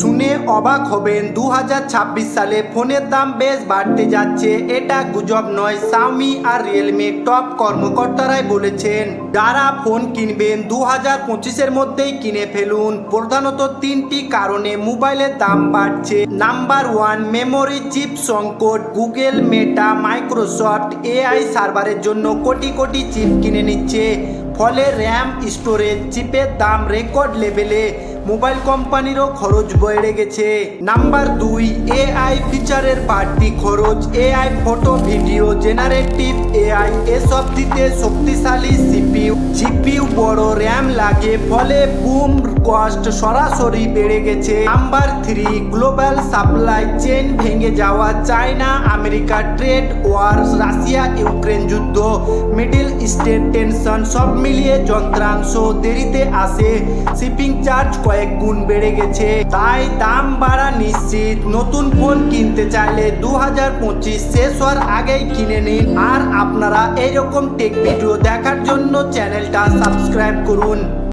শুনে অবাক হবেন দু হাজার ছাব্বিশ সালে ফোনের দাম বেশ বাড়তে যাচ্ছে। এটা গুজব নয় সাউমি আর রিয়েলমি টপ কর্মকর্তারাই বলেছেন। যারা ফোন কিনবেন দু হাজার পঁচিশের মধ্যেই কিনে ফেলুন। প্রধানত তিনটি কারণে মোবাইলের দাম বাড়ছে। নাম্বার ওয়ান, মেমোরি চিপ সংকট। গুগল, মেটা, মাইক্রোসফট, এআই সার্ভারের জন্য কোটি কোটি চিপ কিনে নিচ্ছে। ফলে র্যাম স্টোরেজ চিপের দাম রেকর্ড লেভেলে। মোবাইল কোম্পানিরও খরচ বেড়ে গেছে। নাম্বার দুই, এআই ফিচারের বাড়তি খরচ। AI photo, video, generative, AI এসব দিতে শক্তিশালী সিপিউ জিপিউ বড় র্যাম লাগে, ফলে বুম কস্ট সরাসরি বেড়ে গেছে। Number three, global supply chain ভেঙে যাওয়া China, America, trade war, Russia, Ukraine যুদ্ধ। মিডিল ইস্টের টেনশন সব মিলিয়ে যন্ত্রাংশ দেরিতে আসে। শিপিং চার্জ কয়েক গুণ বেড়ে গেছে। তাই দাম বাড়া নিশ্চিত। নতুন ফোন কিনতে চাইলে দু হাজার পঁচিশ শেষ হওয়ার আগেই কিনে নিন। আর আপনারা এইরকম টেক ভিডিও দেখার জন্য চ্যানেলটা সাবস্ক্রাইব করুন।